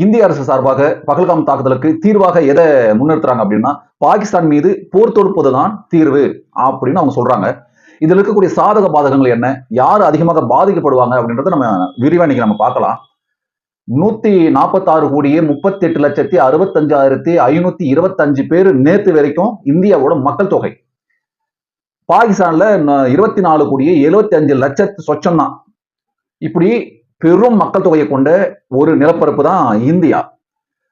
இந்திய அரசு சார்பாக பகல்காம் தாக்குதலுக்கு தீர்வாக எதை முன்னிறுத்துறாங்க அப்படின்னா பாகிஸ்தான் மீது போர் தொடுப்பதுதான் தீர்வு அப்படின்னு அவங்க சொல்றாங்க. இதுல இருக்கக்கூடிய சாதக பாதகங்கள் என்ன? யார் அதிகமாக பாதிக்கப்படுவாங்க அப்படின்றத நம்ம விரிவா இன்னைக்கு நம்ம பார்க்கலாம். நூத்தி நாற்பத்தாறு கோடியே முப்பத்தி எட்டு லட்சத்தி அறுபத்தஞ்சாயிரத்தி ஐநூத்தி இருபத்தஞ்சு பேர் நேத்து வரைக்கும் இந்தியாவோட மக்கள் தொகை. பாகிஸ்தான்ல இருபத்தி நாலு கோடியே எழுபத்தி அஞ்சு லட்சத்து சொச்சம் தான் இப்படி பெரும் மக்கள் தொகையை கொண்ட ஒரு நிலப்பரப்பு தான் இந்தியா.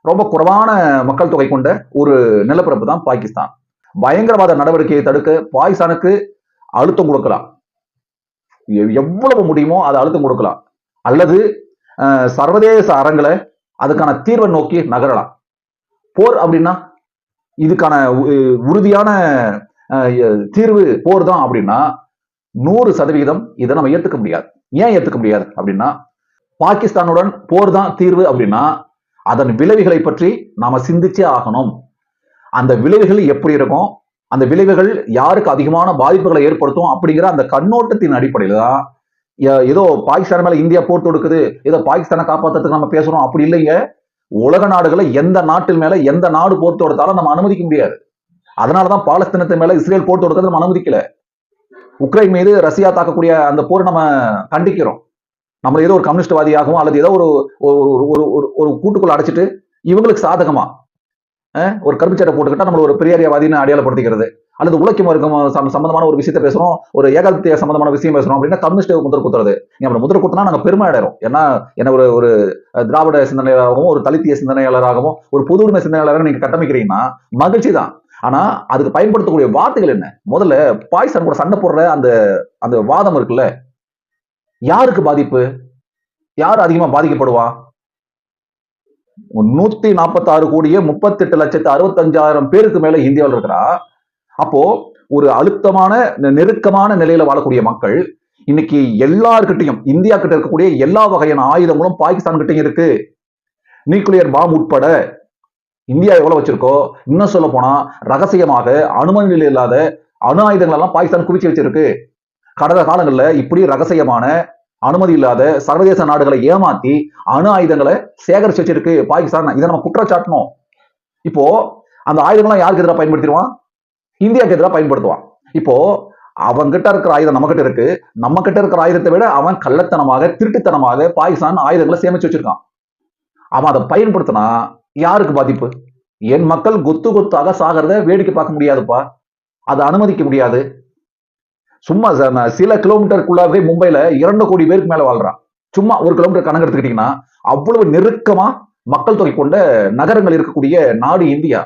ரொம்ப குறைவான மக்கள் தொகை கொண்ட ஒரு நிலப்பரப்பு தான் பாகிஸ்தான். பயங்கரவாத நடவடிக்கையை தடுக்க பாகிஸ்தானுக்கு அழுத்தம் கொடுக்கலாம். எவ்வளவு முடியுமோ அதை அழுத்தம் கொடுக்கலாம். அல்லது சர்வதேச அரங்களை அதுக்கான தீர்வை நோக்கி நகரலாம். போர் அப்படின்னா இதுக்கான உ- உறுதியான அஹ், தீர்வு போர் தான் அப்படின்னா நூறு சதவீதம் இதை நம்ம ஏத்துக்க முடியாது. ஏன் ஏத்துக்க முடியாது அப்படின்னா பாகிஸ்தானுடன் போர் தான் தீர்வு அப்படின்னா அதன் விளைவுகளை பற்றி நாம சிந்திச்சே ஆகணும். அந்த விளைவுகள் எப்படி இருக்கும்? அந்த விளைவுகள் யாருக்கு அதிகமான பாதிப்புகளை ஏற்படுத்தும்? அப்படிங்கிற அந்த கண்ணோட்டத்தின் அடிப்படையில தான் ஏ- ஏதோ பாகிஸ்தான் மேல இந்தியா போர் தொடுக்குது ஏதோ பாகிஸ்தானை காப்பாத்துறதுக்கு நம்ம பேசுறோம். அப்படி இல்லைங்க. உலக நாடுகளை எந்த நாட்டில் மேல எந்த நாடு போர் தொடுத்தாலும் நம்ம அனுமதிக்க முடியாது. அதனாலதான் பாலஸ்தீனத்தை மேல இஸ்ரேல் போர் தொடுக்கிறது நம்ம அனுமதிக்கல. உக்ரைன் மீது ரஷ்யா தாக்கக்கூடிய அந்த போர் நம்ம கண்டிக்கிறோம். நம்மளை ஏதோ ஒரு கம்யூனிஸ்ட்வாதியாகவும் அல்லது ஏதோ ஒரு ஒரு ஒரு ஒரு ஒரு கூட்டுக்குள்ள அடைச்சிட்டு இவங்களுக்கு சாதகமா? ஒரு கருப்புச்சட்டை போட்டுக்கிட்டா நம்மள ஒரு பெரியாரியவாதின்னு அடையாளப்படுத்திக்கிறது. அல்லது உழைக்கும் வர்க்கம் சம்பந்தமான ஒரு விஷயத்தை பேசுறோம் ஒரு ஏகாதிபத்திய சம்பந்தமான விஷயம் பேசுறோம் அப்படின்னா கம்யூனிஸ்ட் முதல் குத்துறது. நீங்க அப்படி முதல் குத்துனா நாங்க பெருமை அடைறோம் ஏன்னா என்ன ஒரு ஒரு திராவிட சிந்தனையாளராகவும் ஒரு தலித்திய சிந்தனையாளராகவும் ஒரு பொது உரிமை சிந்தனையாளராக நீங்க கட்டமைக்கிறீங்கன்னா மகிழ்ச்சி தான். ஆனா அதுக்கு பயன்படுத்தக்கூடிய வார்த்தைகள் என்ன? முதல்ல பாய்சன் கூட சண்டை போடுற அந்த அந்த வாதம் இருக்குல்ல? யாருக்கு பாதிப்பு? யார் அதிகமா பாதிக்கப்படுவா? நூத்தி நாற்பத்தாறு கோடியே முப்பத்தி எட்டு லட்சத்து அறுபத்தஞ்சாயிரம் பேருக்கு மேல இந்தியாவில் இருக்கிறா. அப்போ ஒரு அழுத்தமான நெ- நெருக்கமான நிலையில வாழக்கூடிய மக்கள் இன்னைக்கு எல்லார்கிட்டையும் இந்தியா கிட்ட இருக்கக்கூடிய எல்லா வகையான ஆயுதங்களும் பாகிஸ்தான் கிட்டையும் இருக்கு. நியூக்ளியர் பாம் உட்பட இந்தியா எவ்வளவு வச்சிருக்கோ இன்னும் சொல்ல போனா ரகசியமாக அனுமதி இல்லாத அணு ஆயுதங்கள் எல்லாம் பாகிஸ்தான் குவிச்சு வச்சிருக்கு. கடந்த காலங்கள்ல இப்படி ரகசியமான அனுமதி இல்லாத சர்வதேச நாடுகளை ஏமாத்தி அணு ஆயுதங்களை சேகரிச்சு வச்சிருக்கு பாகிஸ்தான். இதை நம்ம குற்றச்சாட்டணும். இப்போ அந்த ஆயுதங்கள்லாம் யாருக்கு எதிராக பயன்படுத்திடுவான்? இந்தியாவுக்கு எதிராக பயன்படுத்துவான். இப்போ அவன்கிட்ட இருக்கிற ஆயுதம் நம்ம கிட்ட இருக்கு. நம்ம கிட்ட இருக்கிற ஆயுதத்தை விட அவன் கள்ளத்தனமாக திருட்டுத்தனமாக பாகிஸ்தான் ஆயுதங்களை சேமிச்சு வச்சிருக்கான். அவன் அதை பயன்படுத்தினா யாருக்கு பாதிப்பு? என் மக்கள் கொத்து கொத்தாக சாகிறத வேடிக்கை பார்க்க முடியாதுப்பா. அதை அனுமதிக்க முடியாது. சும்மா ச- நான் சில கிலோமீட்டருக்குள்ளாவே மும்பையில இரண்டு கோடி பேருக்கு மேல வாழ்றான். சும்மா ஒரு கிலோமீட்டர் கணக்கு எடுத்துக்கிட்டீங்கன்னா அவ்வளவு நெருக்கமா மக்கள் தொகை கொண்ட நகரங்கள் இருக்கக்கூடிய நாடு இந்தியா.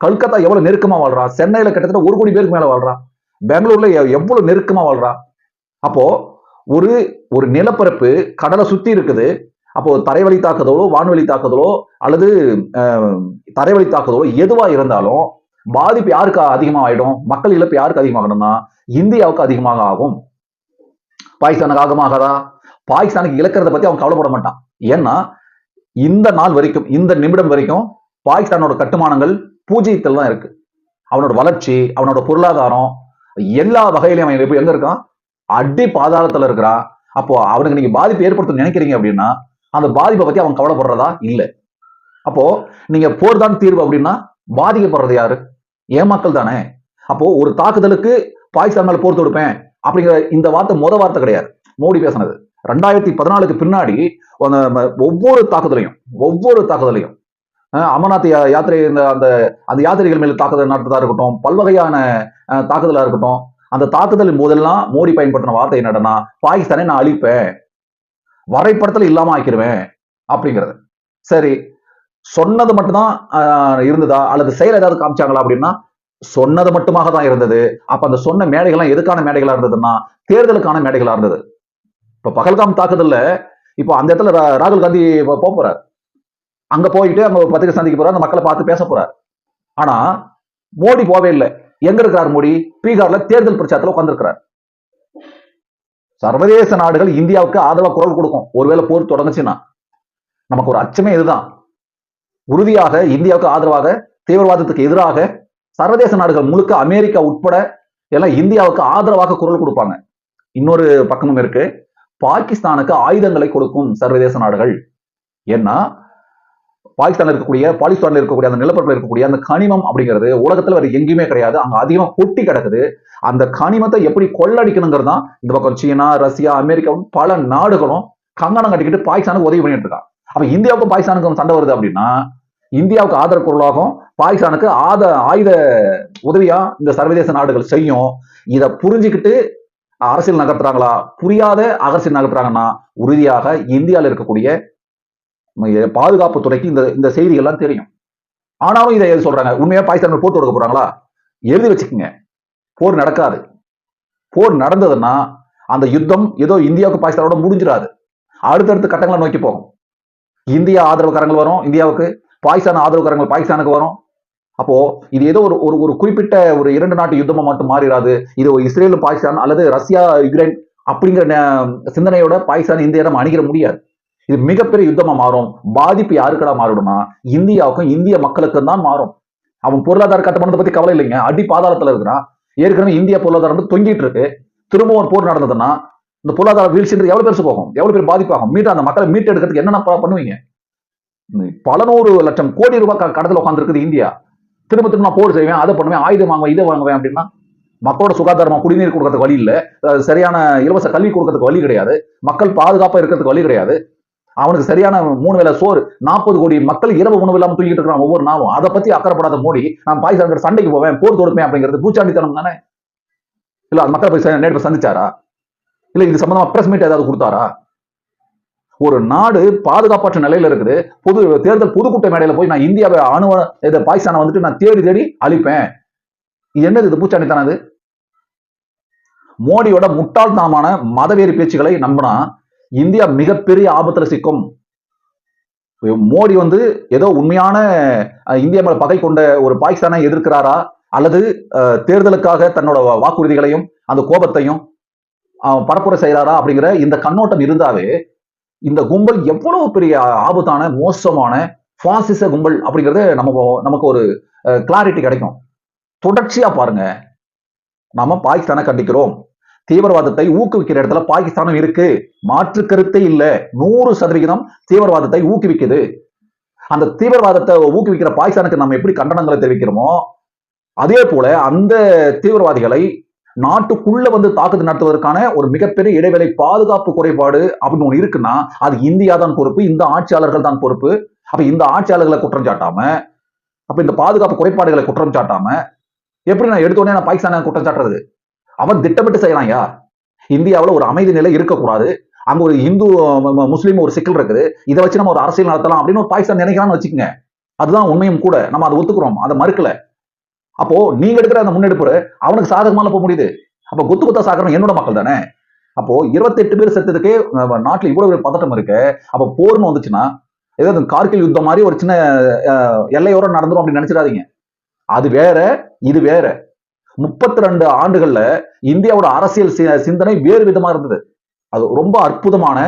கல்கத்தா எவ்வளவு நெருக்கமா வாழ்றா? சென்னையில கிட்டத்தட்ட ஒரு கோடி பேருக்கு மேல வாழ்றான் பெங்களூர்ல எவ்வளவு நெருக்கமா வாழ்றான் அப்போ ஒரு ஒரு நிலப்பரப்பு கடலை சுத்தி இருக்குது. அப்போ தரைவழி தாக்குதலோ வான்வழி தாக்குதலோ அல்லது தரைவழி தாக்குதலோ எதுவா இருந்தாலும் பாதிப்பு யாருக்கு அதிகமா ஆகிடும் மக்கள் இழப்பு யாருக்கு அதிகமாகணும்னா இந்தியாவுக்கு அதிகமாக ஆகும். பாகிஸ்தானுக்கு ஆகமாகாதா? பாகிஸ்தானுக்கு இழக்கிறத பத்தி அவன் கவலைப்பட மாட்டான். ஏன்னா இந்த நாள் வரைக்கும் இந்த நிமிடம் வரைக்கும் பாகிஸ்தானோட கட்டுமானங்கள் பூஜ்ஜியத்தில் தான் இருக்கு. அவனோட வளர்ச்சி அவனோட பொருளாதாரம் எல்லா வகையிலையும் அவன் இப்ப எங்க இருக்கான்? அடி பாதாளத்துல இருக்கிறான். அப்போ அவனுக்கு நீங்க பாதிப்பு ஏற்படுத்த நினைக்கிறீங்க அப்படின்னா அந்த பாதிப்பை பத்தி அவன் கவலைப்படுறதா? இல்ல. அப்போ நீங்க போர் தான் தீர்வு அப்படின்னா பாதிக்கப்படுறது யாரு? ஏமாக்கல் தானே? அப்போ ஒரு தாக்குதலுக்கு பாகிஸ்தான் மேல போர் தொடுப்பேன் அப்படிங்கிற இந்த வார்த்தை முத வார்த்தை கிடையாது. மோடி பேசினது. ரெண்டாயிரத்தி பதினாலுக்கு பின்னாடி ஒவ்வொரு தாக்குதலையும் ஒவ்வொரு தாக்குதலையும் அமர்நாத் யா- யாத்திரை இந்த அந்த அந்த யாத்திரைகள் மேல தாக்குதல் நடத்ததா இருக்கட்டும் பல்வகையான தாக்குதலா இருக்கட்டும் அந்த தாக்குதலின் போதெல்லாம் மோடி பயன்படுத்தின வார்த்தை என்னடனா பாகிஸ்தானை நான் அழிப்பேன் வரைபடத்துல இல்லாம ஆக்கிடுவேன் அப்படிங்கிறது. சரி சொன்னது மட்டும்தான் ஆஹ், இருந்ததா? அல்லது செயல் ஏதாவது காமிச்சாங்களா அப்படின்னா சொன்னது மட்டுமாக தான் இருந்தது. அப்ப அந்த சொன்ன மேடைகள்லாம் எதுக்கான மேடைகளா இருந்ததுன்னா தேர்தலுக்கான மேடைகளா இருந்தது. இப்ப பகல்காம் தாக்குதல்ல இப்போ அந்த இடத்துல ரா- ராகுல் காந்தி இப்ப போப் போறார். அங்க போயிட்டு அங்க பத்திரிகை சந்திக்க போறாரு அந்த மக்களை பார்த்து பேச போறார். ஆனா மோடி போவே இல்லை. எங்க இருக்கிறார் மோடி? பீகார்ல தேர்தல் பிரச்சாரத்துல உட்கார்ந்திருக்கிறார். சர்வதேச நாடுகள் இந்தியாவுக்கு ஆதரவா குரல் கொடுக்கும். ஒருவேளை போர் தொடங்குச்சுன்னா நமக்கு ஒரு அச்சமே இதுதான். உறுதியாக இந்தியாவுக்கு ஆதரவாக தீவிரவாதத்துக்கு எதிராக சர்வதேச நாடுகள் முழுக்க அமெரிக்கா உட்பட எல்லாம் இந்தியாவுக்கு ஆதரவாக குரல் கொடுப்பாங்க. இன்னொரு பக்கமும் இருக்கு. பாகிஸ்தானுக்கு ஆயுதங்களை கொடுக்கும் சர்வதேச நாடுகள். ஏன்னா பாகிஸ்தான்ல இருக்கக்கூடிய பாலிஸ்தான்ல இருக்கக்கூடிய அந்த நிலப்பரப்பில் இருக்கக்கூடிய அந்த கனிமம் அப்படிங்கிறது உலகத்துல வேற எங்கேயுமே கிடையாது. அங்க அதிகமா கொட்டி கிடக்குது. அந்த கனிமத்தை எப்படி கொள்ளடிக்கணுங்கிறது தான் இந்த பக்கம் சீனா ரஷ்யா அமெரிக்கா பல நாடுகளும் கங்கணம் கட்டிக்கிட்டு பாகிஸ்தானுக்கு உதவி பண்ணிட்டு இருக்காங்க. அப்ப இந்தியாவுக்கும் பாகிஸ்தானுக்கும் சண்டை வருது அப்படின்னா இந்தியாவுக்கு ஆதரவு பொருளாகும் பாகிஸ்தானுக்கு ஆத ஆயுத உதவியா இந்த சர்வதேச நாடுகள் செய்யும். இதை புரிஞ்சுக்கிட்டு அரசியல் நகர்த்துறாங்களா? புரியாத அரசியல் நகர்த்துறாங்கன்னா உறுதியாக இந்தியாவில் இருக்கக்கூடிய பாதுகாப்பு துறைக்கு இந்த இந்த செய்திகள்லாம் தெரியும். ஆனாலும் இதை எது சொல்றாங்க? உண்மையா பாகிஸ்தான் போர் தொடுக்க போறாங்களா? எழுதி வச்சுக்கோங்க. போர் நடக்காது. போர் நடந்ததுன்னா அந்த யுத்தம் ஏதோ இந்தியாவுக்கு பாகிஸ்தானோட முடிஞ்சிடாது. அடுத்தடுத்த கட்டங்களை நோக்கி போகும். இந்தியா ஆதரவுக்காரங்கள் வரும் இந்தியாவுக்கு பாகிஸ்தான் ஆதரவுக்காரங்கள் பாகிஸ்தானுக்கு வரும். அப்போ இது ஏதோ ஒரு ஒரு ஒரு குறிப்பிட்ட ஒரு இரண்டு நாட்டு யுத்தமா மட்டும் மாறிடாது இது ஒரு பாகிஸ்தான் அல்லது ரஷ்யா யுக்ரைன் அப்படிங்கிற ந- சிந்தனையோட பாகிஸ்தான் இந்தியா நம்ம அணுகிற முடியாது. இது மிகப்பெரிய யுத்தமா மாறும். பாதிப்பு யாருக்கடா மாறிடும்னா இந்தியாவுக்கும் இந்திய மக்களுக்கும் தான் மாறும். அவன் பொருளாதார கட்டமானதை பத்தி கவலை இல்லைங்க. அடி பாதாளத்துல இருக்கிறான் ஏற்கனவே இந்திய பொருளாதாரம் வந்து தொங்கிட்டு இருக்கு. திரும்ப ஒரு போர் நடந்ததுன்னா இந்த பொருளாதார வீழ்ச்சின்றது எவ்வளவு பெருசு போகும்? எவ்வளவு பேர் பாதிப்பாகும்? மீட்டு அந்த மக்களை மீட்டு எடுக்கிறதுக்கு என்னென்ன பண்ணுவீங்க? பல நூறு லட்சம் கோடி ரூபாய் கடத்தில் கடத்துல உட்காந்துருக்குது இந்தியா. திரும்ப திரும்ப நான் போர் செய்வேன் அதை பண்ணுவேன் ஆயுதம் வாங்குவேன் இதை வாங்குவேன் அப்படின்னா மக்களோட சுகாதாரமா குடிநீர் கொடுக்கறதுக்கு வழி இல்லை. சரியான இலவச கல்வி கொடுக்கறதுக்கு வழி கிடையாது. மக்கள் பாதுகாப்பா இருக்கிறதுக்கு வழி கிடையாது. அவனுக்கு சரியான மூணு வேளை சோறு நாற்பது கோடி மக்கள் இரவு உணவு இல்லாம தூக்கிட்டு இருக்கிறான் ஒவ்வொரு நாளும். அதை பத்தி அக்கறைப்படாத மோடி நான் பாகிஸ்தான் சண்டைக்கு போவேன் போர் தொடுப்பேன் அப்படிங்கிறது பூச்சாண்டித்தனம் தானே? இல்ல அது மக்களை போய் நேற்று சந்திச்சாரா? இல்ல இது சம்பந்தமா பிரஸ் மீட் ஏதாவது கொடுத்தாரா? ஒரு நாடு பாதுகாப்பற்ற நிலையில இருக்குது. பொது தேர்தல் பொதுக்கூட்ட மேடையில போய் நான் இந்தியாவை அணு இதை பாகிஸ்தானை வந்துட்டு நான் தேடி தேடி அழிப்பேன். இது என்னது இது பூச்சாண்டித்தனம் அது? மோடியோட முட்டாள்தனமான மதவெறி பேச்சுகளை நம்பினா இந்தியா மிகப்பெரிய ஆபத்துல சிக்கும். மோடி வந்து ஏதோ உண்மையான இந்தியா மேல பகை கொண்ட ஒரு பாகிஸ்தானை எதிர்க்கிறாரா? அல்லது அஹ், தேர்தலுக்காக தன்னோட வாக்குறுதிகளையும் அந்த கோபத்தையும் பரப்புரை செய்யறாரா அப்படிங்கிற இந்த கண்ணோட்டம் இருந்தாவே இந்த கும்பல் எவ்வளவு பெரிய ஆபத்தான மோசமான பாசிச கும்பல் அப்படிங்கிறது நம்ம நமக்கு ஒரு கிளாரிட்டி கிடைக்கும். தொடர்ச்சியா பாருங்க. நாம பாகிஸ்தானை கண்டிக்கிறோம். தீவிரவாதத்தை ஊக்குவிக்கிற இடத்துல பாகிஸ்தானும் இருக்கு. மாற்று கருத்தே இல்ல. நூறு சதவிகிதம் தீவிரவாதத்தை ஊக்குவிக்குது. அந்த தீவிரவாதத்தை ஊக்குவிக்கிற பாகிஸ்தானுக்கு நம்ம எப்படி கண்டனங்களை தெரிவிக்கிறோமோ அதே போல அந்த தீவிரவாதிகளை நாட்டுக்குள்ள வந்து தாக்குதல் நடத்துவதற்கான ஒரு மிகப்பெரிய இடைவேளை பாதுகாப்பு குறைபாடு அப்படின்னு ஒன்று இருக்குன்னா அது இந்தியா தான் பொறுப்பு இந்த ஆட்சியாளர்கள் தான் பொறுப்பு. அப்ப இந்த ஆட்சியாளர்களை குற்றம் சாட்டாம அப்ப இந்த பாதுகாப்பு குறைபாடுகளை குற்றம் சாட்டாம எப்படி நான் எடுத்த உடனே நான் பாகிஸ்தானை குற்றம் சாட்டுறது? அவன் திட்டமிட்டு செய்யறான்யா இந்தியாவில் ஒரு அமைதி நிலை இருக்கக்கூடாது. அங்க ஒரு இந்து முஸ்லீம் ஒரு சிக்கல் இருக்குது. இதை வச்சு நம்ம ஒரு அரசியல் நடத்தலாம் அப்படின்னு ஒரு பாகிஸ்தான் நினைக்கிறான்னு வச்சுக்கோங்க. அதுதான் உண்மையும் கூட. நம்ம அதை ஒத்துக்கிறோம். அதை மறுக்கல. அப்போ நீங்க எடுக்கிற அந்த முன்னெடுப்பு அவனுக்கு சாதகமான போக முடியுது. அப்ப குத்து குத்தா சாகரம் என்னோட மக்கள் தானே? அப்போ 28 பேர் செத்ததுக்கே நாட்டுல இவ்வளவு ஒரு பதட்டம் இருக்கு. அப்ப போர்னு வந்துச்சுன்னா ஏதாவது கார்கில் யுத்தம் மாதிரி ஒரு சின்ன அஹ், எல்லையோரம் நடந்துரும் அப்படின்னு நினைச்சிடாதீங்க. அது வேற இது வேற. முப்பத்தி ரெண்டு ஆண்டுகள்ல இந்தியாவோட அரசியல் சி- சிந்தனை வேறு விதமா இருந்தது. அது ரொம்ப அற்புதமான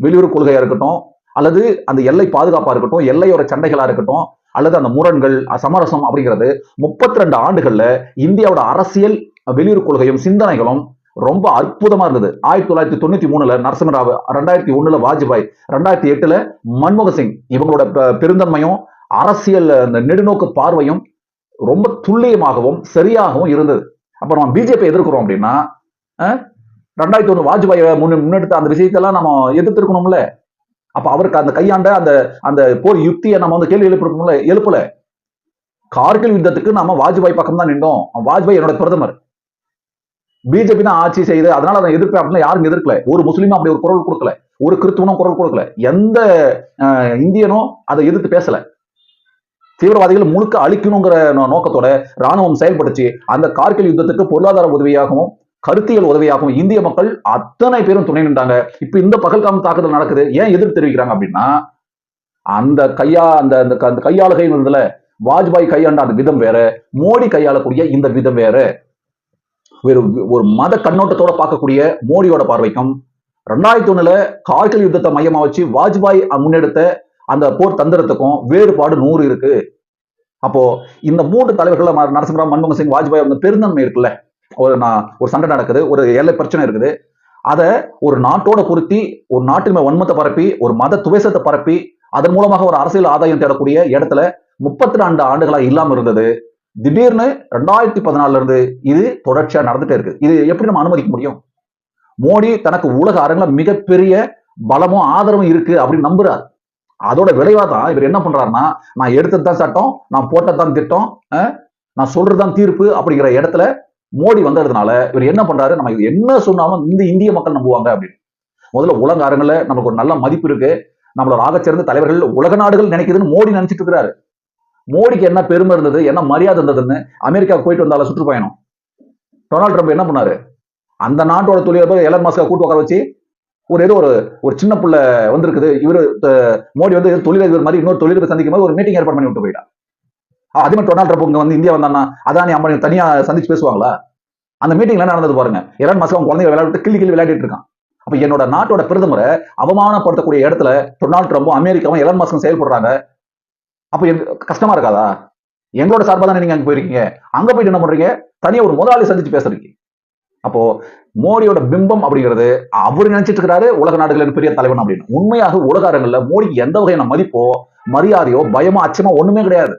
வெளியுறவு கொள்கையா இருக்கட்டும் அல்லது அந்த எல்லை பாதுகாப்பா இருக்கட்டும் எல்லையோர சண்டைகளா இருக்கட்டும் அல்லது அந்த முரண்கள் சமரசம் அப்படிங்கிறது முப்பத்தி ரெண்டு ஆண்டுகள்ல இந்தியாவோட அரசியல் வெளியுறவு கொள்கையும் சிந்தனைகளும் ரொம்ப அற்புதமா இருந்தது. ஆயிரத்தி தொள்ளாயிரத்தி தொண்ணூத்தி மூணுல நரசிம்மராவ் ரெண்டாயிரத்தி ஒண்ணுல வாஜ்பாய் ரெண்டாயிரத்தி எட்டுல மன்மோகன் சிங் இவங்களோட பெருந்தன்மையும் அரசியல் அந்த நெடுநோக்கு பார்வையும் ரொம்ப துல்லியமாகவும் சரியாகவும் இருந்தது. அப்ப நம்ம பிஜேபி எதிர்க்கிறோம் அப்படின்னா ரெண்டாயிரத்தி ஒண்ணு வாஜ்பாய் முன்னெடுத்த அந்த விஷயத்தெல்லாம் நம்ம எதிர்த்திருக்கணும்ல. அப்ப அவருக்கு அந்த கையாண்ட அந்த அந்த போர் யுக்தியை நம்ம வந்து கேள்வி எழுப்பிருக்கணும்ல எழுப்பல. கார்கில் யுத்தத்துக்கு நாம வாஜ்பாய் பக்கம் தான் நின்றோம். வாஜ்பாய் என்னோட பிரதமர். பிஜேபி தான் ஆட்சி செய்யுது அதனால அதை எதிர்ப்பு அப்படின்னு யாரும் எதிர்க்கல. ஒரு முஸ்லீமும் அப்படி ஒரு குரல் கொடுக்கல. ஒரு கிறிஸ்துவனும் குரல் கொடுக்கல. எந்த இந்தியனும் அதை எதிர்த்து பேசல. தீவிரவாதிகள் முழுக்க அழிக்கணுங்கிற நோக்கத்தோட ராணுவம் செயல்பட்டுச்சு. அந்த கார்கில் யுத்தத்துக்கு பொருளாதார உதவியாகவும் கருத்தியல் உதவியாகவும் இந்திய மக்கள் அத்தனை பேரும் துணை நின்றாங்க. இப்ப இந்த பகல்காம் தாக்குதல் நடக்குது. ஏன் எதிர்த்து தெரிவிக்கிறாங்க அப்படின்னா அந்த கையா அந்த அந்த க- அந்த கையாளுகை இருந்ததுல வாஜ்பாய் கையாண்ட அந்த விதம் வேற மோடி கையாளக்கூடிய இந்த விதம் வேற. ஒரு ஒரு மத கண்ணோட்டத்தோட பார்க்கக்கூடிய மோடியோட பார்வைக்கும் ரெண்டாயிரத்தி ஒண்ணுல கார்கில் யுத்தத்தை மையமா வச்சு வாஜ்பாய் முன்னெடுத்த அந்த போர் தந்திரத்துக்கும் வேறுபாடு நூறு இருக்கு. அப்போ இந்த மூன்று தலைவர்கள் நரசிம்மராவ் மன்மோகன் சிங் வாஜ்பாய் அந்த பெருந்தன்மை இருக்குல்ல. ஒரு நான் ஒரு சண்டை நடக்குது ஒரு எல்லை பிரச்சனை இருக்குது. அதை ஒரு நாட்டோட பொருத்தி ஒரு நாட்டின் மேல் வன்மத்தை பரப்பி ஒரு மத துவேஷத்தை பரப்பி அதன் மூலமாக ஒரு அரசியல் ஆதாயம் தேடக்கூடிய இடத்துல முப்பத்தி ரெண்டு ஆண்டுகளா இல்லாம இருந்தது. திடீர்னு ரெண்டாயிரத்தி பதினாலுல இருந்து இது தொடர்ச்சியா நடந்துட்டே இருக்கு. இது எப்படி நம்ம அனுமதிக்க முடியும்? மோடி தனக்கு உலக அரங்கில் மிகப்பெரிய பலமும் ஆதரவும் இருக்கு அப்படின்னு நம்புறாரு. அதோட விளைவா தான் இவர் என்ன பண்றாருன்னா நான் எடுத்தது தான் சட்டம் நான் போட்டதான் திட்டம் நான் சொல்றதுதான் தீர்ப்பு அப்படிங்கிற இடத்துல மோடி வந்ததுனால இவர் என்ன பண்றாரு? நம்ம என்ன சொன்னாலும் இந்த இந்திய மக்கள் நம்புவாங்க அப்படின்னு. முதல்ல உலக அரங்குல நமக்கு ஒரு நல்ல மதிப்பு இருக்கு. நம்மளோட ஆகச்சிறந்த தலைவர்கள் உலக நாடுகள் நினைக்குதுன்னு மோடி நினைச்சிட்டு இருக்கிறாரு. மோடிக்கு என்ன பெருமை இருந்தது? என்ன மரியாதை இருந்ததுன்னு அமெரிக்காவுக்கு போயிட்டு வந்தால சுற்றுப்பயணம். டொனால்ட் ட்ரம்ப் என்ன பண்ணாரு? அந்த நாட்டோட தொழிலதிபர் எலன் மாஸ்கா கூட்டு உட்கார வச்சு ஒரு ஏதோ ஒரு ஒரு சின்ன பிள்ளை வந்திருக்குது. இவரு மோடி வந்து தொழிலதிபர் மாதிரி இன்னொரு தொழிலதிபர் சந்திக்கும் போது ஒரு மீட்டிங் ஏற்பாடு பண்ணி விட்டு போயிட்டா அஹ், அதே மாதிரி டொனால்ட் ட்ரம்ப் இங்க வந்து இந்தியா வந்தானா அதானி அம்பானி தனியா சந்திச்சு பேசுவாங்களா? அந்த மீட்டிங்ல என்ன நடந்தது பாருங்க. எலன் மாசம் அவங்க குழந்தைங்க விளையாட்டு கிள்ளி கிள்ளி விளையாடிட்டு இருக்கான். அப்ப என்னோட நாட்டோட பிரதமரை அவமானப்படுத்தக்கூடிய இடத்துல டொனால்ட் ட்ரம்பும் அமெரிக்காவும் எலன் மாசம் செயல்படுறாங்க. அப்ப கஷ்டமா இருக்காதா? எங்களோட சார்பா தானே நீங்க அங்க போயிருக்கீங்க? அங்க போயிட்டு என்ன பண்றீங்க? தனியா ஒரு முதலாளி சந்திச்சு பேசுறீங்க. அப்போ மோடியோட பிம்பம் அப்படிங்கிறது அவர் நினைச்சிட்டு இருக்கிறாரு உலக நாடுகளின் பெரிய தலைவன் அப்படின்னு. உண்மையாக உலக அரங்கில் மோடிக்கு எந்த வகையான மதிப்போ மரியாதையோ பயமோ அச்சமோ ஒண்ணுமே கிடையாது.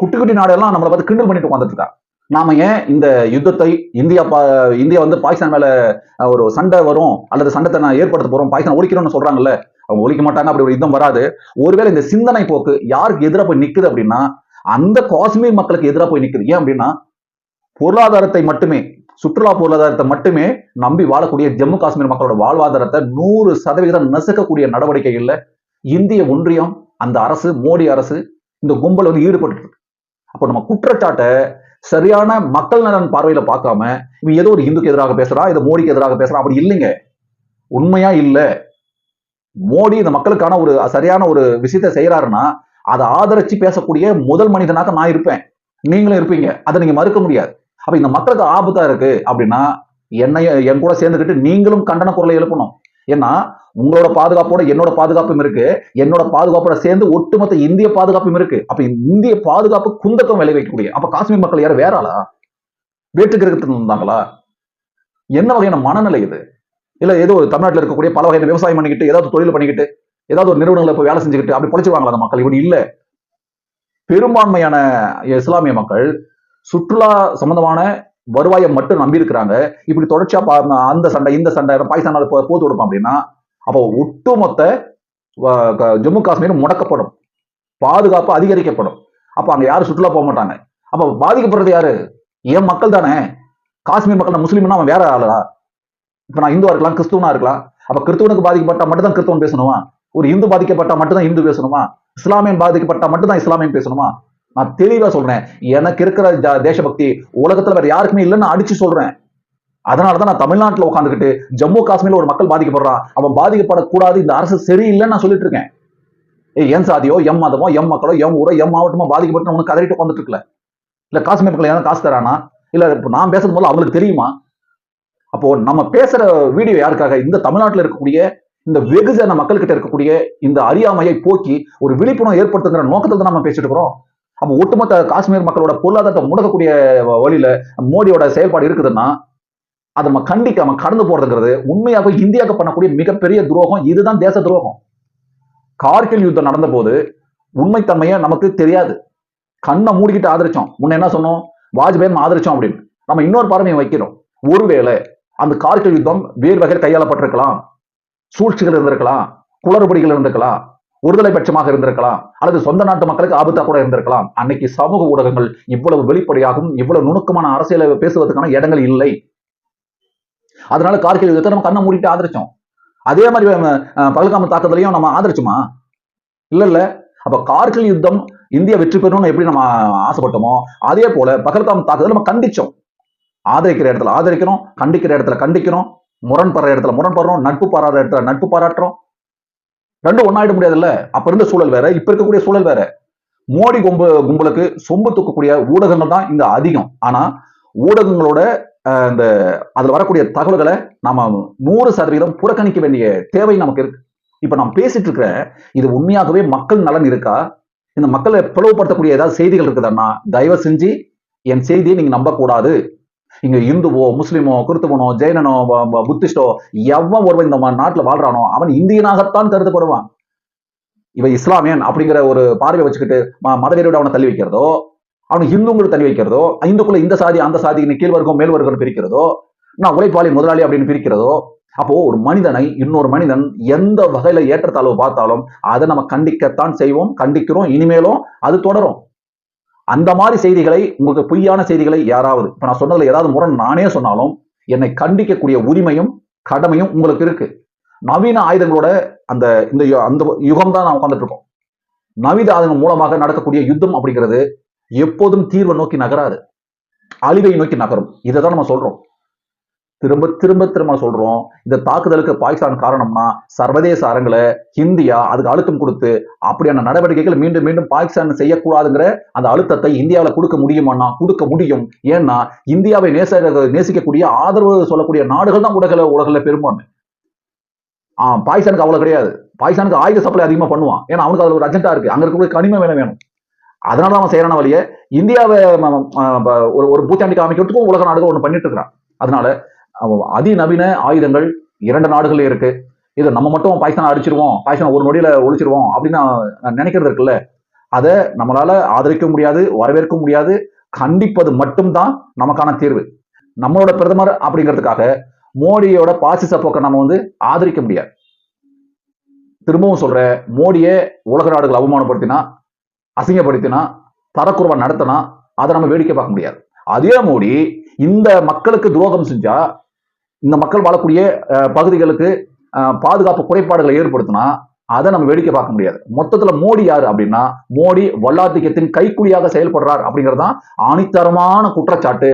குட்டி குட்டி நாடெல்லாம் நம்மளை பார்த்து கிண்டல் பண்ணிட்டு உட்காந்துட்டு இருக்கா நாம ஏன் இந்த யுத்தத்தை இந்தியா பா இந்தியா வந்து பாகிஸ்தான் மேல ஒரு சண்டை வரும் அல்லது சண்டத்தை நான் ஏற்படுத்த போறோம் பாகிஸ்தான் ஒழிக்கணும்னு சொல்றாங்கல்ல அவங்க ஒழிக்க மாட்டாங்க அப்படி ஒரு யுத்தம் வராது. ஒருவேளை இந்த சிந்தனை போக்கு யாருக்கு எதிராக போய் நிக்குது அப்படின்னா அந்த காஷ்மீர் மக்களுக்கு எதிராக போய் நிக்குது. ஏன் அப்படின்னா பொருளாதாரத்தை மட்டுமே சுற்றுலா பொருளாதாரத்தை மட்டுமே நம்பி வாழக்கூடிய ஜம்மு காஷ்மீர் மக்களோட வாழ்வாதாரத்தை நூறு சதவீதம் நசுக்கக்கூடிய நடவடிக்கைகள்ல இந்திய ஒன்றியம் அந்த அரசு மோடி அரசு இந்த கும்பல் வந்து ஈடுபட்டு அப்போ நம்ம குற்றச்சாட்டை சரியான மக்கள் நலன் பார்வையில பார்க்காம இவன் ஏதோ ஒரு இந்துக்கு எதிராக பேசுறா இது மோடிக்கு எதிராக பேசுறான் அப்படி இல்லைங்க. உண்மையா இல்ல. மோடி இந்த மக்களுக்கான ஒரு சரியான ஒரு விஷயத்தை செய்யறாருன்னா அதை ஆதரிச்சு பேசக்கூடிய முதல் மனிதனாக நான் இருப்பேன். நீங்களும் இருப்பீங்க. அதை நீங்க மறுக்க முடியாது. அப்ப இந்த மக்களுக்கு ஆபத்தா இருக்கு அப்படின்னா என்னைய என் கூட சேர்ந்துக்கிட்டு நீங்களும் கண்டன குரலை எழுப்பணும். ஏன்னா உங்களோட பாதுகாப்போட என்னோட பாதுகாப்பும் இருக்கு. என்னோட பாதுகாப்போட சேர்ந்து ஒட்டுமொத்த இந்திய பாதுகாப்பும் இருக்கு. அப்ப இந்திய பாதுகாப்பு குந்தக்கம் விளைவிக்கக்கூடிய அப்ப காஷ்மீர் மக்கள் யாரும் வேறாளா வேற்று கிரகத்துல இருந்தாங்களா? என்ன வகையான மனநிலை இது? இல்ல ஏதோ ஒரு தமிழ்நாட்டுல இருக்கக்கூடிய பல வகையான விவசாயம் பண்ணிக்கிட்டு ஏதாவது தொழில் பண்ணிக்கிட்டு ஏதாவது ஒரு நிறுவனங்களை போய் வேலை செஞ்சுக்கிட்டு அப்படி பொழைச்சிருவாங்களா அந்த மக்கள்? இப்படி இல்ல. பெரும்பான்மையான இஸ்லாமிய மக்கள் சுற்றுலா சம்பந்தமான வருவாயை மட்டும் நம்பி இருக்கிறாங்க இப்படி தொடர்ச்சியா பா- அந்த சண்டை இந்த சண்டை பாகிஸ்தான் மேல போத்து கொடுப்போம் அப்படின்னா அப்போ ஒட்டுமொத்த வ- ஜம்மு காஷ்மீர் முடக்கப்படும். பாதுகாப்பு அதிகரிக்கப்படும். அப்ப அங்க யாரும் சுற்றுலா போக மாட்டாங்க? அப்போ பாதிக்கப்படுறது யாரு? என் மக்கள் தானே. காஷ்மீர் மக்கள் நான் முஸ்லீம்னா அவன் வேற ஆளா இப்போ நான் இந்துவா இருக்கலாம் கிறிஸ்துவனா இருக்கலாம். அப்ப கிறிஸ்துவனுக்கு பாதிக்கப்பட்டா மட்டும் தான் பேசணுமா? ஒரு இந்து பாதிக்கப்பட்டா மட்டும் தான் இந்து பேசணுமா? இஸ்லாமியன் பாதிக்கப்பட்டா மட்டும் தான் இஸ்லாமியன் பேசணுமா? நான் தெளிவா சொல்றேன். எனக்கு இருக்கிற தேசபக்தி உலகத்துல வேற யாருக்குமே இல்லைன்னு அடிச்சு சொல்றேன். அதனாலதான் நான் தமிழ்நாட்டுல உட்காந்துக்கிட்டு ஜம்மு காஷ்மீர்ல ஒரு மக்கள் பாதிக்கப்படுறான் அவன் பாதிக்கப்படக்கூடாது இந்த அரசு சரியில்லைன்னு நான் சொல்லிட்டு இருக்கேன். ஏய் என் சாதியோ எம் மதமோ எம் மக்களோ எம் ஊரோ எம் மாவட்டமோ பாதிக்கப்பட்டு உனக்கு கதறிட்டு உட்காந்துட்டு இருக்கல. இல்ல காஷ்மீர் மக்கள் ஏதாவது காசு தரானா? இல்ல இப்போ நான் பேசுறது போல அவங்களுக்கு தெரியுமா? அப்போ நம்ம பேசுற வீடியோ யாருக்காக? இந்த தமிழ்நாட்டுல இருக்கக்கூடிய இந்த வெகுஜன மக்கள்கிட்ட இருக்கக்கூடிய இந்த அறியாமையை போக்கி ஒரு விழிப்புணர்வு ஏற்படுத்துங்கிற நோக்கத்தில் தான் நம்ம பேசிட்டு இருக்கிறோம். அப்போ ஒட்டுமொத்த காஷ்மீர் மக்களோட பொருளாதாரத்தை முடக்கக்கூடிய வழியில மோடியோட செயல்பாடு இருக்குதுன்னா அதை நம்ம கண்டிக்காம கடந்து போறதுங்கிறது உண்மையாக இந்தியாவுக்கு பண்ணக்கூடிய மிகப்பெரிய துரோகம். இதுதான் தேச துரோகம். கார்கில் யுத்தம் நடந்த போது உண்மைத்தன்மையை நமக்கு தெரியாது. கண்ணை மூடிக்கிட்டு ஆதரிச்சோம். முன்ன என்ன சொன்னோம்? வாஜ்பாய் நம்ம ஆதரிச்சோம் அப்படின்னு. நம்ம இன்னொரு பார்வையை வைக்கிறோம். ஒருவேளை அந்த கார்கில் யுத்தம் வேறு வகையில் கையாளப்பட்டிருக்கலாம். சூழ்ச்சிகள் இருந்திருக்கலாம். குளறுபடிகள் இருந்திருக்கலாம். ஒருதலை பட்சமாக இருந்திருக்கலாம். அல்லது சொந்த நாட்டு மக்களுக்கு ஆபத்தா கூட இருந்திருக்கலாம். அன்னைக்கு சமூக ஊடகங்கள் இவ்வளவு வெளிப்படையாகவும் இவ்வளவு நுணுக்கமான அரசியலை பேசுவதற்கான இடங்கள் இல்லை. அதனால கார்கில் யுத்தத்தை நம்ம கண்ணை மூடிட்டு ஆதரிச்சோம். அதே மாதிரி பகல்காம தாக்குதலையும் நம்ம ஆதரிச்சோமா? இல்ல இல்ல. அப்ப கார்கில் யுத்தம் இந்தியா வெற்றி பெறணும்னு எப்படி நம்ம ஆசைப்பட்டோமோ அதே போல பகல்காம் தாக்குதல் நம்ம கண்டிச்சோம். ஆதரிக்கிற இடத்துல ஆதரிக்கிறோம் கண்டிக்கிற இடத்துல கண்டிக்கிறோம் முரண்படுற இடத்துல முரண்படுறோம் நட்பு பாராடுற இடத்துல நட்பு பாராட்டுறோம். ரெண்டும் ஒன்னாயிட முடியாதுல்ல. அப்ப இருந்த சூழல் வேற இப்ப இருக்கக்கூடிய சூழல் வேற. மோடி கும்பு கும்பலுக்கு சொம்பு தூக்கக்கூடிய ஊடகங்கள் தான் இங்க அதிகம். ஆனா ஊடகங்களோட அந்த அதில் வரக்கூடிய தகவல்களை நாம நூறு சதவீதம் புறக்கணிக்க வேண்டிய தேவை நமக்கு இருக்கு. இப்போ நான் பேசிட்டு இருக்கிற இது உண்மையாகவே மக்கள் நலன் இருக்கா? இந்த மக்களை பிளவுபடுத்தக்கூடிய ஏதாவது செய்திகள் இருக்குதான்னா தயவு செஞ்சு என் செய்தியை நீங்க நம்பக்கூடாது. இங்க இந்துவோ முஸ்லிமோ கிறிஸ்துவனோ ஜெயினனோ புத்திஸ்டோ எவன் ஒருவன் இந்த நாட்டில் வாழ்றானோ அவன் இந்தியனாகத்தான் கருதப்படுவான். இவன் இஸ்லாமியன் அப்படிங்கிற ஒரு பார்வை வச்சுக்கிட்டு ம- மதவெறியோட அவனை தள்ளி வைக்கிறதோ அவனை ஹிந்துங்களை தள்ளி வைக்கிறதோ இந்துக்குள்ள இந்த சாதி அந்த சாதிக்கு கீழ் வர்க்கம் மேல் வர்க்கம் பிரிக்கிறதோ நான் உழைப்பாளி முதலாளி அப்படின்னு பிரிக்கிறதோ அப்போ ஒரு மனிதனை இன்னொரு மனிதன் எந்த வகையில ஏற்றத்தாழ்வு பார்த்தாலும் அதை நம்ம கண்டிக்கத்தான் செய்வோம் கண்டிக்கிறோம் இனிமேலும் அது தொடரும். அந்த மாதிரி செய்திகளை உங்களுக்கு பொய்யான செய்திகளை யாராவது இப்ப நான் சொன்னதுல ஏதாவது முரண் நானே சொன்னாலும் என்னை கண்டிக்கக்கூடிய உரிமையும் கடமையும் உங்களுக்கு இருக்கு. நவீன ஆயுதங்களோட அந்த இந்த யு- அந்த யுகம் தான் நான் உட்கார்ந்துட்டு இருக்கோம். நவீன ஆயுதங்கள் மூலமாக நடக்கக்கூடிய யுத்தம் அப்படிங்கிறது எப்போதும் தீர்வை நோக்கி நகராது. அழிவை நோக்கி நகரும். இதை தான் நம்ம சொல்றோம். திரும்ப திரும்ப திரும்ப சொல்றோம். இந்த தாக்குதலுக்கு பாகிஸ்தான் காரணம்னா சர்வதேச அரங்குல இந்தியா அதுக்கு அழுத்தம் கொடுத்து அப்படியான நடவடிக்கைகள் மீண்டும் மீண்டும் பாகிஸ்தான் செய்யக்கூடாதுங்கிற அந்த அழுத்தத்தை இந்தியாவில் கொடுக்க முடியுமானா கொடுக்க முடியும். ஏன்னா இந்தியாவை நேச நேசிக்கக்கூடிய ஆதரவு சொல்லக்கூடிய நாடுகள் தான் உலகில் உலகில் பெரும்பான்மை. ஆஹ் பாகிஸ்தானுக்கு அவ்வளவு கிடையாது. பாகிஸ்தானுக்கு ஆயுத சப்ளை அதிகமா பண்ணுவான். ஏன்னா அவனுக்கு அதுல ஒரு அஜெண்டா இருக்கு. அங்க இருக்கக்கூடிய கனிமம் வேணும் வேணும். அதனால தான் அவன் செய்யறான வழிய இந்தியாவை ஒரு ஒரு பூச்சாண்டி காமிக்கிறதுக்கும் உலக நாடுகள் ஒன்று பண்ணிட்டு இருக்கிறான். அதனால அவன் அதிநவீன ஆயுதங்கள் இரண்டு நாடுகள்ல இருக்கு. இதை நம்ம மட்டும் பாகிஸ்தான் அடிச்சிருவோம் பாகிஸ்தான் ஒரு நொடியில ஒழிச்சிருவோம் அப்படின்னு நினைக்கிறது இருக்குல்ல. அதை நம்மளால ஆதரிக்க முடியாது வரவேற்க முடியாது கண்டிப்பது மட்டும்தான் நமக்கான தீர்வு. நம்மளோட பிரதமர் அப்படிங்கிறதுக்காக மோடியோட பாசிச போக்கை நம்ம வந்து ஆதரிக்க முடியாது. திரும்பவும் சொல்றேன் மோடியை உலக நாடுகள் அவமானப்படுத்தினா அசிங்கப்படுத்தினா தரக்குறவா நடத்தினா அதை நம்ம வேடிக்கை பார்க்க முடியாது. அதே மோடி இந்த மக்களுக்கு துரோகம் செஞ்சா இந்த மக்கள் வாழக்கூடிய அஹ், பகுதிகளுக்கு அஹ், பாதுகாப்பு குறைபாடுகளை ஏற்படுத்தினா அதை நம்ம வேடிக்கை பார்க்க முடியாது. மொத்தத்துல மோடி யாரு அப்படின்னா மோடி வல்லாதிக்கத்தின் கைக்குழியாக செயல்படுறார் அப்படிங்கறதுதான் ஆணித்தரமான குற்றச்சாட்டு.